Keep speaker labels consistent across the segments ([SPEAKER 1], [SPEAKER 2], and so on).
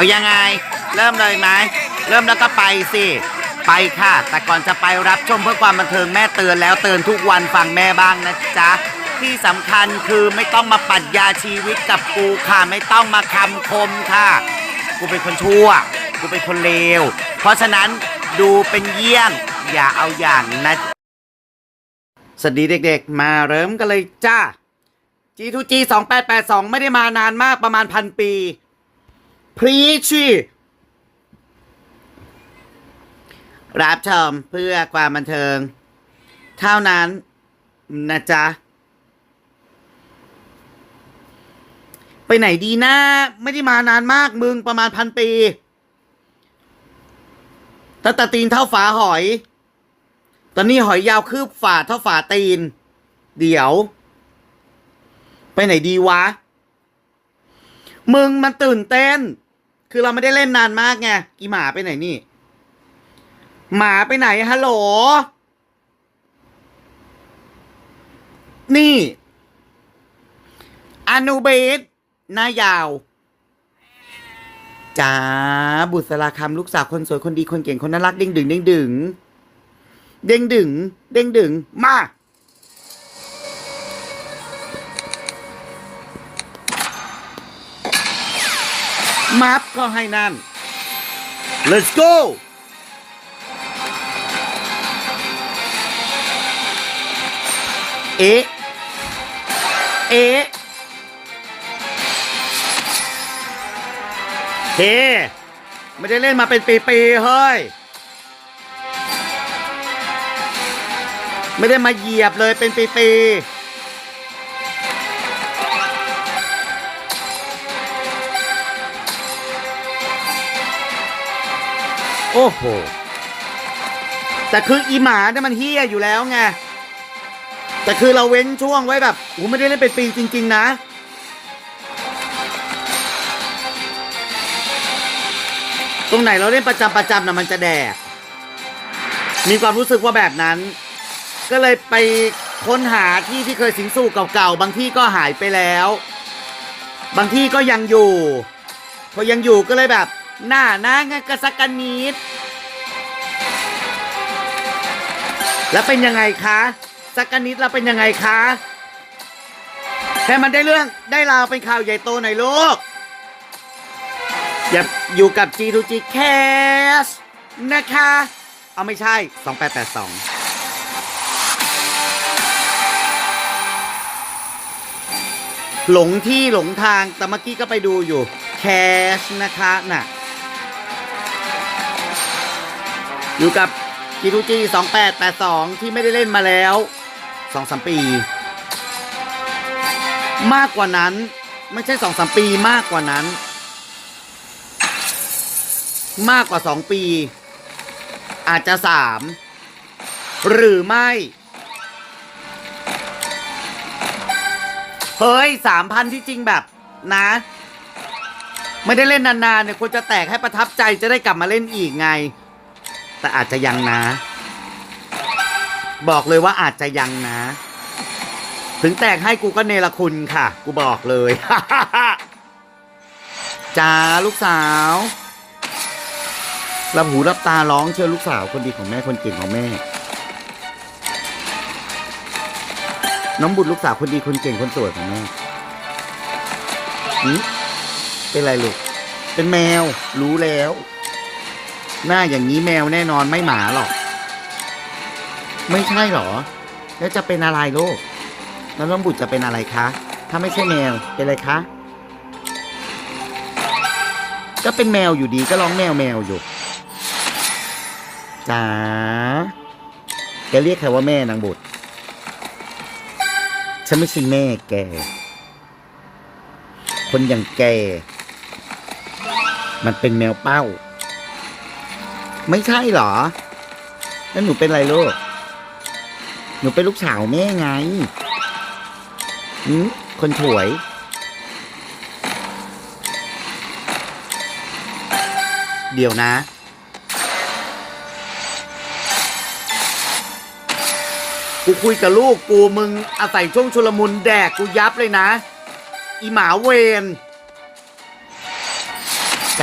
[SPEAKER 1] เอายังไง เริ่มเลยไหมเริ่มแล้วก็ไปสิ ไปค่ะ แต่ก่อนจะไปรับชมเพื่อความบันเทิงแม่เตือนแล้วเตือนทุกวันฟังแม่บ้างนะจ๊ะ ที่สำคัญคือไม่ต้องมาปัดยาชีวิตกับกูค่ะ ไม่ต้องมาคำคมค่ะ กูเป็นคนชั่ว กูเป็นคนเลว เพราะฉะนั้นดูเป็นเยี่ยง อย่าเอาอย่างนะสวัสดีเด็กๆ มาเริ่มกันเลยจ้า G2G 2882 ไม่ได้มานานมากประมาณพันปี พรีชีรับชมเพื่อความบันเทิง เท่านั้นนะจ๊ะ ไปไหนดีนะ ไม่ได้มานานมากมึงประมาณพันปีตั้งแต่ตีนเท่าฝาหอย ตอนนี้หอยยาวคืบฝ่าเท่าฝาตีน เดี๋ยว ไปไหนดีวะ มึงมันตื่นเต้น คือเราไม่ได้เล่นนานมากไงอีหมาไปไหนนี่ หมาไปไหนฮัลโหล นี่อนุเบสหน้ายาวจ้าบุษราคำลูกสาวคนสวยคนดีคนเก่งคนน่ารักเด้งดึงเด้งดึงเด้งดึงเด้งดึงมา มัฟก็ให้นั่น let's go เอ๊ะ เอ๊ะเฮ้ไม่ได้เล่นมาเป็นปีๆเฮ้ย ไม่ได้มาเหยียบเลยเป็นปีๆ โอ้โห แต่คืออีหมาเนี่ยมันเฮี้ยอยู่แล้วไง แต่คือเราเว้นช่วงไว้แบบอูไม่ได้เล่นเป็นปีจริง ๆ นะ ตรงไหนเราเล่นประจำประจำนะมันจะแดก มีความรู้สึกว่าแบบนั้น ก็เลยไปค้นหาที่ที่เคยสิงสู่เก่าๆ บางที่ก็หายไปแล้ว บางที่ก็ยังอยู่ พอยังอยู่ก็เลยแบบ หน้านะงกระสักกนนิด แล้วเป็นยังไงคะ สักกนนิดแล้วเป็นยังไงคะแค่มันได้เรื่องได้ราวเป็นข่าวใหญ่โตหน่อยลูกอย่าอยู่กับ G2G Cash นะคะ เอาไม่ใช่ 2882หลงที่หลงทางแต่เมื่อกี้ก็ไปดูอยู่ Cash นะคะน่ะ อยู่กับ G2G 2882 ที่ไม่ได้เล่นมาแล้ว2-3ปี มากกว่านั้นไม่ใช่2-3ปีมากกว่านั้น มากกว่า 2 ปี อาจจะ 3 หรือไม่ เฮ้ย 3,000 ที่จริงแบบนะ ไม่ได้เล่นนานๆเนี่ยควรจะแตกให้ประทับใจจะได้กลับมาเล่นอีกไง แต่อาจจะยังนะ บอกเลยว่าอาจจะยังนะ ถึงแตกให้กูก็เนรคุณค่ะ กูบอกเลยจ้าลูกสาวรับหูรับตาร้องเชื่อลูกสาวคนดีของแม่คนเก่งของแม่ น้องบุตรลูกสาวคนดีคนเก่งคนสวยของแม่หืมเป็นไรลูก เป็นแมว รู้แล้ว หน้าอย่างนี้แมวแน่นอนไม่หมาหรอก ไม่ใช่หรอ แล้วจะเป็นอะไรลูกแล้วน้องบุตรจะเป็นอะไรคะ ถ้าไม่ใช่แมวเป็นอะไรคะ ก็เป็นแมวอยู่ดีก็ร้องแมวแมวอยู่จ๋าแกเรียกใครว่าแม่นางบุตร ฉันไม่ใช่แม่แก คนอย่างแก มันเป็นแมวเป้า ไม่ใช่เหรอ แล้วหนูเป็นอะไรลูก หนูเป็นลูกสาวแม่ไงหืมคนถวย เดี๋ยวนะ กูคุยกับลูกกูมึงอาศัยช่วงชุลมุนแดกกูยับเลยนะ อีหมาเวน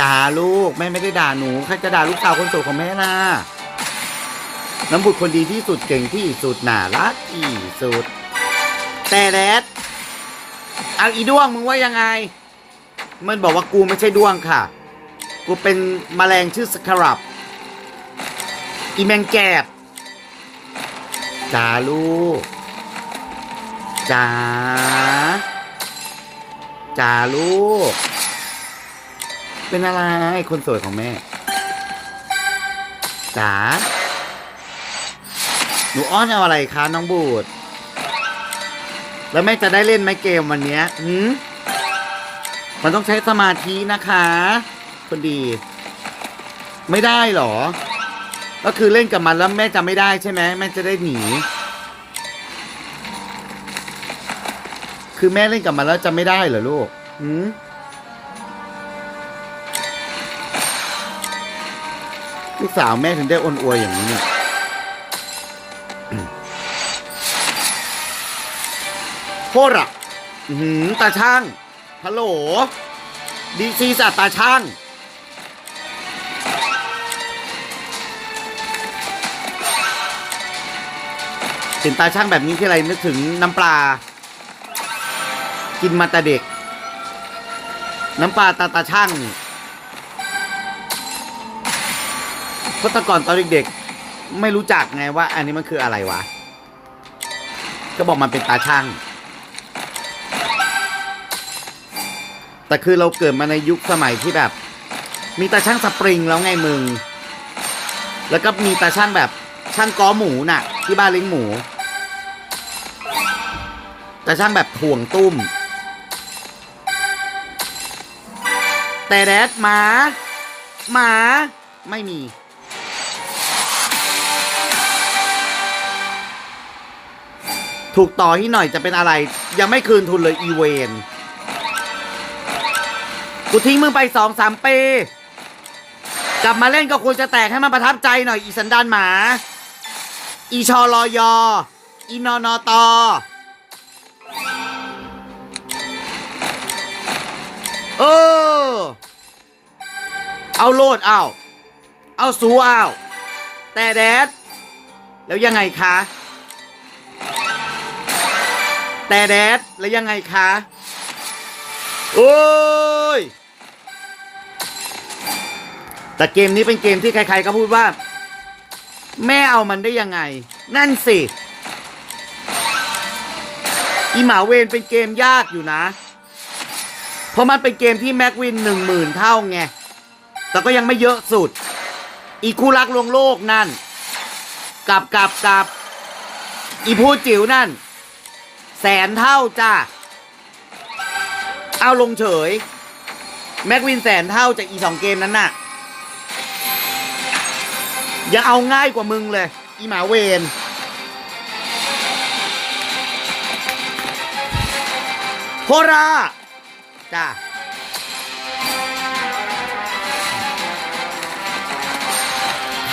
[SPEAKER 1] จ๋าลูกแม่ไม่ได้ด่าหนูใครจะด่าลูกสาวคนโสดของแม่ล่ะน้ำบุตรคนดีที่สุดเก่งที่สุดน่ารักที่สุด แต่แดดเอาอีด้วงมึงว่ายังไง มันบอกว่ากูไม่ใช่ด้วงค่ะ กูเป็นแมลงชื่อสครับ อีแมงแกบจ๋าลูกจ๋าจ๋าลูก เป็นอะไรคนสวยของแม่จ๋าหนูอ้อนเอาอะไรคะน้องบูดแล้วแม่จะได้เล่นไหมเกมวันนี้หืมมันต้องใช้สมาธินะคะ คนดี ไม่ได้หรอ ก็คือเล่นกับมันแล้วแม่จะไม่ได้ใช่ไหมแม่จะได้หนี คือแม่เล่นกับมันแล้วจะไม่ได้เหรอลูก หืม ลูกสาวแม่ถึงได้อ้นอวยอย่างนี้เนี่ยโคตรอะหือตาช่างฮัลโหลดีซีสัตตาช่างเห็นตาช่างแบบนี้ที่ไรนึกถึงน้ำปลา กินมาแต่เด็ก น้ำปลาตาตาช่างนี่ เพราะแต่ก่อนตอนเด็กๆ ไม่รู้จักไงว่า อันนี้มันคืออะไรวะ ก็บอกมันเป็นตาช่าง แต่คือเราเกิดมาในยุคสมัยที่แบบ มีตาช่างสปริงแล้วไงมึง แล้วก็มีตาช่างแบบช่างก้อหมูน่ะ ที่บ้านเลี้ยงหมู ตาช่างแบบถ่วงตุ้ม แต่แดดหมา หมาไม่มี ถูกต่อที่หน่อยจะเป็นอะไร ยังไม่คืนทุนเลยอีเวนกูทิ้งมึงไปสองสามปีกลับมาเล่นก็ควรจะแตกให้มันประทับใจหน่อยอีสันดานหมา อีชอลอยออีนอนอตอเออ เอาโลดเอาเอาสูเอาแต่แดด แล้วยังไงคะ แต่แดดแล้วยังไงคะ โอ้ย แต่เกมนี้เป็นเกมที่ใครๆก็พูดว่า แม่เอามันได้ยังไง นั่นสิ อีหมาเวนเป็นเกมยากอยู่นะ เพราะมันเป็นเกมที่แม็กวินหนึ่งหมื่นเท่าไง แต่ก็ยังไม่เยอะสุด อีคู่รักลวงโลกนั่นกับกับกับ อีพูจิ๋วนั่น แสนเท่าจ้าเอาลงเฉย แม็กวินแสนเท่าจากอีสองเกมนั้นน่ะ ยังเอาง่ายกว่ามึงเลย อีหมาเวนโฮราจ้า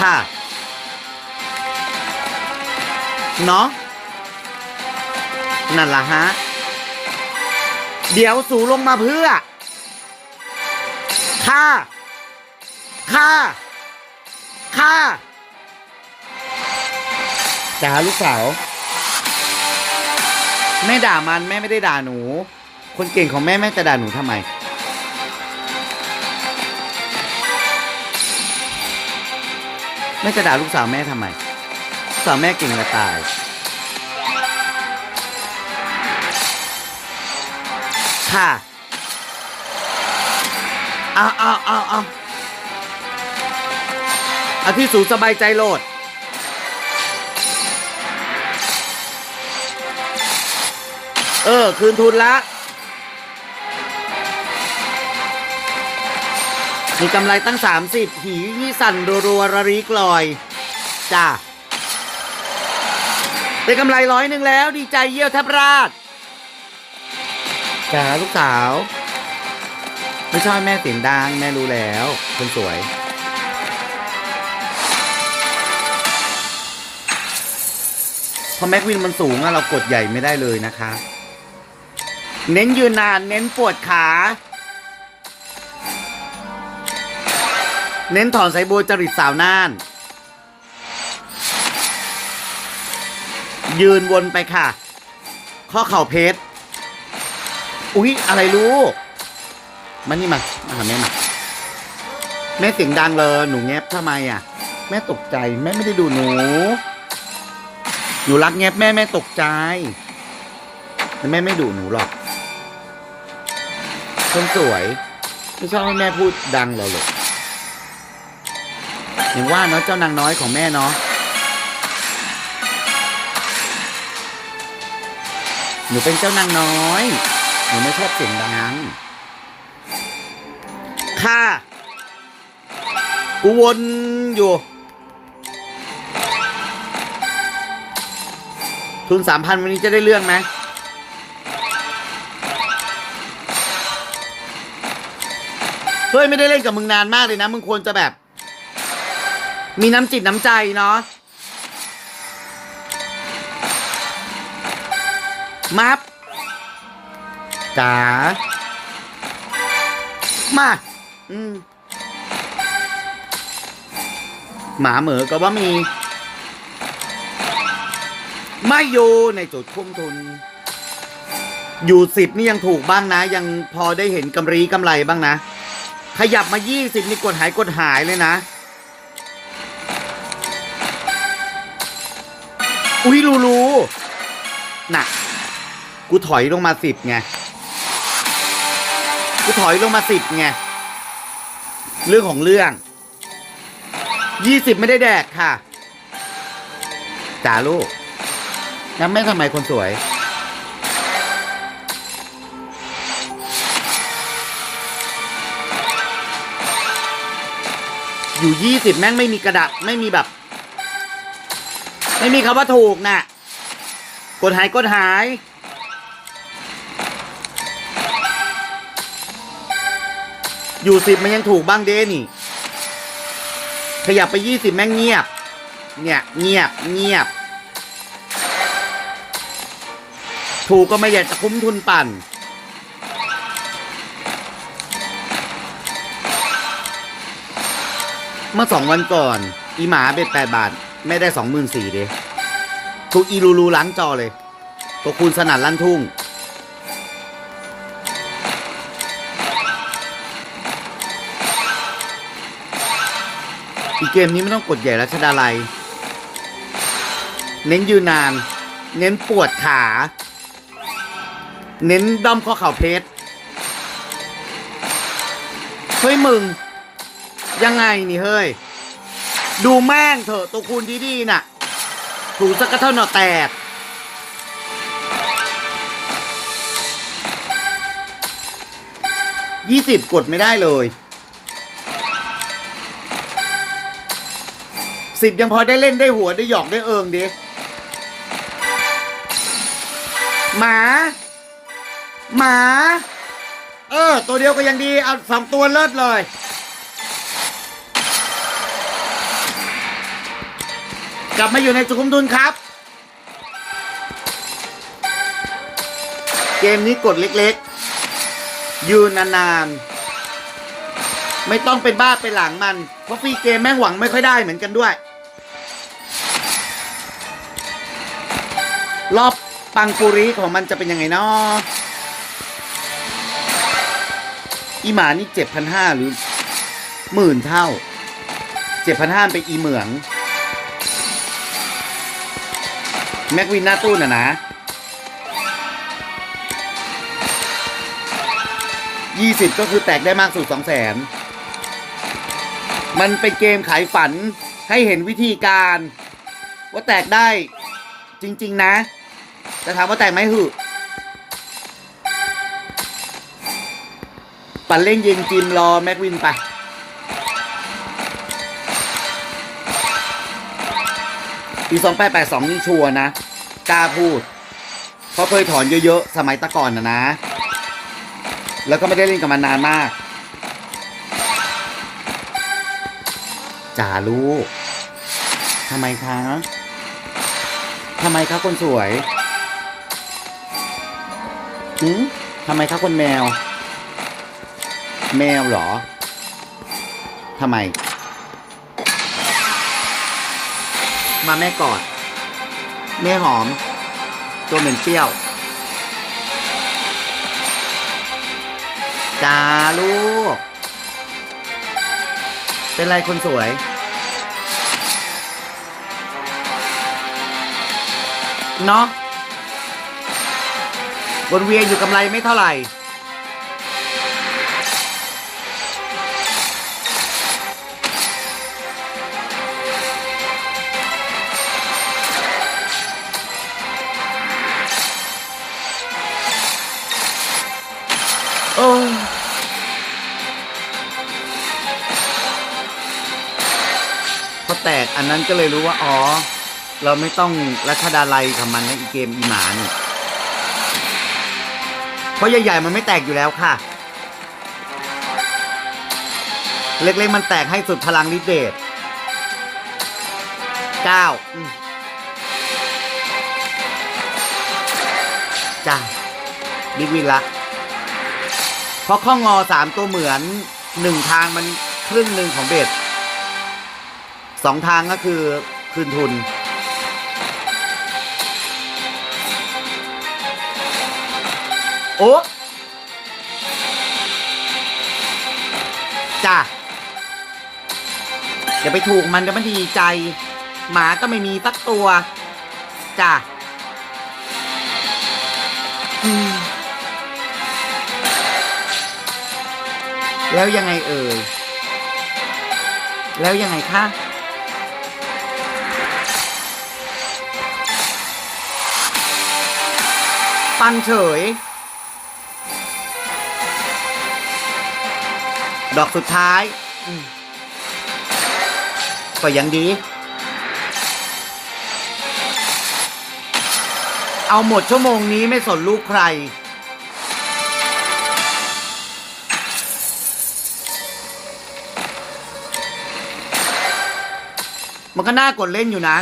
[SPEAKER 1] ค่ะเนาะ นั่นล่ะฮะ เดี๋ยวสูลงมาเพื่อค่าค่าค่าจ๋าลูกสาวแม่ด่ามันแม่ไม่ได้ด่าหนู คนเก่งของแม่แม่จะด่าหนูทำไม แม่จะด่าลูกสาวแม่ทำไม สาวแม่เก่งจะตาย ค่ะเอาเอาเอาเอาเอาที่สูสบายใจโหลด เออ คืนทุนละ มีกำไรตั้ง 30 หียี่สั่นรัวระริกลอย จ้าเป็นกำไรร้อยหนึ่งแล้ว ดีใจเยี่ยวแทบราด จ๋าลูกสาว ไม่ชอบแม่เสียงดังแม่รู้แล้วคนสวย พอแม็กวินมันสูงอะเรากดใหญ่ไม่ได้เลยนะคะ เน้นยืนนานเน้นปวดขา เน้นถอนสายบัวจริตสาวน่าน ยืนวนไปค่ะ ข้อเข่าเพชร อุ๊ย อะไรลูกมานี่มามาหาแม่มาแม่เสียงดังเลยหนูแงบทำไมอะ แม่ตกใจแม่ไม่ได้ดูหนู หนูรักแงบแม่แม่ตกใจแต่แม่ไม่ดุหนูหรอกคนสวยไม่ชอบให้แม่พูดดังเลยหรอกอย่างว่าเนาะเจ้านางน้อยของแม่เนาะหนูเป็นเจ้านางน้อย หนูไม่ชอบเสียงดัง ค่ะ กูวนอยู่ ทุนสามพันวันนี้จะได้เรื่องไหมเฮ้ยไม่ได้เล่นกับมึงนานมากเลยนะ มึงควรจะแบบ มีน้ำจิตน้ำใจเนาะมับ จ๋ามาอืมหมาเหมือก็ว่ามี ไม่อยู่ในจุดคุ้มทุน อยู่สิบนี่ยังถูกบ้างนะ ยังพอได้เห็นกำไรกำไรบ้างนะ ขยับมายี่สิบนี่กดหายกดหายเลยนะ อุ้ยรู้รู้น่ะ กูถอยลงมาสิบไง กูถอยลงมาสิบไง เรื่องของเรื่อง ยี่สิบไม่ได้แดกค่ะจ๋าลูกงั้นแม่ทำไมคนสวย อยู่ยี่สิบแม่งไม่มีกระดาษไม่มีแบบ ไม่มีคำว่าถูกน่ะ กดหายกดหาย อยู่สิบมันยังถูกบ้างเด้นี่ ขยับไปยี่สิบแม่งเงียบ เนี่ย เงียบเงียบ ถูกก็ไม่อยากจะคุ้มทุนปั่น เมื่อสองวันก่อน อีหมาเบ็ดแปดบาท ไม่ได้สองหมื่นสี่เดยถูกอีลูลูล้างจอเลยตัวคูณสนั่นลั่นทุ่ง อีเกมนี้ไม่ต้องกดใหญ่รัชดาลัย เน้นยืนนาน เน้นปวดขา เน้นด้อมข้อเข่าเพชรเฮ้ยมึง ยังไงนี่เฮ้ย ดูแม่งเถอะตัวคูณดีๆน่ะ ถูสักกระเท่าหนอแตกยี่สิบกดไม่ได้เลย สิบยังพอได้เล่นได้หัวได้หยอกได้เอิงดิหมา หมา เออ ตัวเดียวก็ยังดีเอาสองตัวเลิศเลย กลับมาอยู่ในจุคุมทุนครับ เกมนี้กดเล็กๆ ยืนนานๆ ไม่ต้องเป็นบ้าเป็นหลังมัน เพราะฟรีเกมแม่งหวังไม่ค่อยได้เหมือนกันด้วย รอบปังปุริของมันจะเป็นยังไงเนาะอีหมานี่เจ็ดพันห้าหรือหมื่นเท่าเจ็ดพันห้าไปอีเหมือง แม็กวินหน้าตู้น่ะนะยี่สิบก็คือแตกได้มากสุดสองแสน มันเป็นเกมขายฝันให้เห็นวิธีการ ว่าแตกได้จริง ๆ นะ แต่ถามว่าแตกไหมหือปั่นเล่งยิงจิมรอแม็กวินไปปีสองแปดแปดสองนี่ชัวนะ กล้าพูด เพราะเคยถอนเยอะ ๆ สมัยตะก่อนนะนะ แล้วก็ไม่ได้เล่นกับมันนานมาก จ๋าลูกทำไมคะทำไมคะคนสวยอืมทำไมคะคนแมว แมวเหรอทำไม มาแม่กอด แม่หอม ตัวเหม็นเปรี้ยวจ้าลูก เป็นไรคนสวย เนาะวนเวียนอยู่กำไรไม่เท่าไหร่ โอ้ ยพอแตกอันนั้นก็เลยรู้ว่าอ๋อ เราไม่ต้องรัชดาลัยกับมันในเกมอีหมาเนี่ยเพราะใหญ่ๆมันไม่แตกอยู่แล้วค่ะ เล็กๆมันแตกให้สุดพลังนิเดชเก้าจ้าบิ๊กวินละเพราะข้องอสามตัวเหมือนหนึ่งทางมันครึ่งหนึ่งของเบ็ด สองทางก็คือคืนทุน โอ้จ้ะอย่าไปถูกมันก็ไม่ดีใจ หมาก็ไม่มีสักตัวจ้ะแล้วยังไงเอ่ย แล้วยังไงคะ ปังเฉย ดอกสุดท้าย ก็ยังดี เอาหมดชั่วโมงนี้ไม่สนลูกใคร มันก็น่ากดเล่นอยู่นะ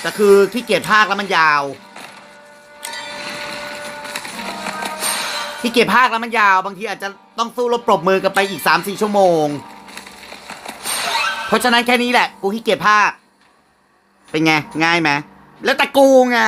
[SPEAKER 1] แต่คือที่เกียจภาคแล้วมันยาว ที่เก็บภาคแล้วมันยาวบางทีอาจจะต้องสู้รบปรบมือกันไปอีกสามสี่ชั่วโมง เพราะฉะนั้นแค่นี้แหละ กูขี้เกียจภาค เป็นไง ง่ายไหมแล้วแต่กูไง